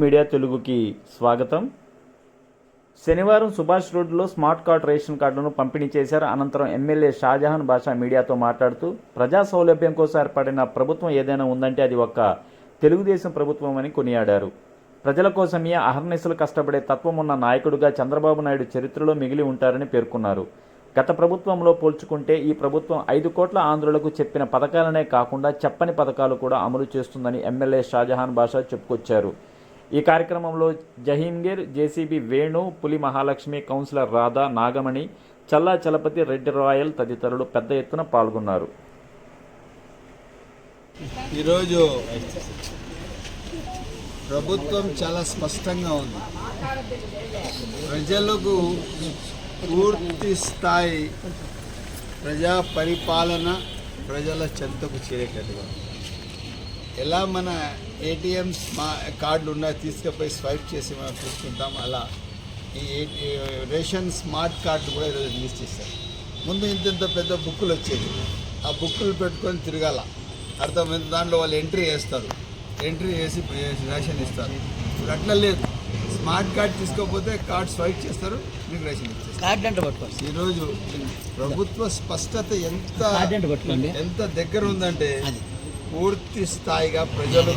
Media తెలుగుకి స్వాగతం. శనివారం సుభాష్ రోడ్డులో స్మార్ట్ కార్డ్ రేషన్ కార్డులను పంపిణీ చేశారు. అనంతరం ఎమ్మెల్యే షాజహాన్ బాషా మీడియాతో మాట్లాడుతూ ప్రజా సౌలభ్యం కోసం ఏర్పడిన ప్రభుత్వం ఏదైనా ఉందంటే అది ఒక్క తెలుగుదేశం ప్రభుత్వం అని కొనియాడారు. ప్రజల కోసమే అహర్నిశలు కష్టపడే తత్వం ఉన్న నాయకుడిగా చంద్రబాబు నాయుడు చరిత్రలో మిగిలి ఉంటారని పేర్కొన్నారు. గత ప్రభుత్వంలో పోల్చుకుంటే ఈ ప్రభుత్వం ఐదు కోట్ల ఆంధ్రులకు చెప్పిన పథకాలనే కాకుండా చెప్పని పథకాలు కూడా అమలు చేస్తుందని ఎమ్మెల్యే షాజహాన్ బాషా చెప్పుకొచ్చారు. ఈ కార్యక్రమంలో జహీంగీర్ JCB Venu Puli Mahalakshmi councillor Radha Nagamani Challa Chalapathi Reddy royal తదితరులు పెద్ద ఎత్తున పాల్గొన్నారు. ఈరోజు ప్రభుత్వం చాలా స్పష్టంగా ఉంది. ప్రజలకు పూర్తి స్థాయి ప్రజా పరిపాలన ప్రజల చెంతకు చేరేటట్టుగా ఎలా మన ఏటీఎం మా కార్డులు ఉన్నాయి తీసుకుపోయి స్వైప్ చేసి మనం చూసుకుంటాం. అలా ఈ రేషన్ స్మార్ట్ కార్డు కూడా ఈరోజు రిలీజ్ చేశారు. ముందు ఇంత ఇంత పెద్ద బుక్కులు వచ్చేవి. ఆ బుక్కులు పెట్టుకొని తిరగాల. అర్థమైంది? దాంట్లో వాళ్ళు ఎంట్రీ చేస్తారు ఎంట్రీ చేసి రేషన్ ఇస్తారు. ఇప్పుడు అట్లా లేదు. స్మార్ట్ కార్డ్ తీసుకోకపోతే కార్డ్ స్వైప్ చేస్తారు మీకు రేషన్ ఇచ్చేస్తారు. కార్డు అంటే పట్టుకోండి ఈరోజు ప్రభుత్వ స్పష్టత ఎంత ఎంత దగ్గర ఉందంటే పూర్తి స్థాయిగా ప్రజలు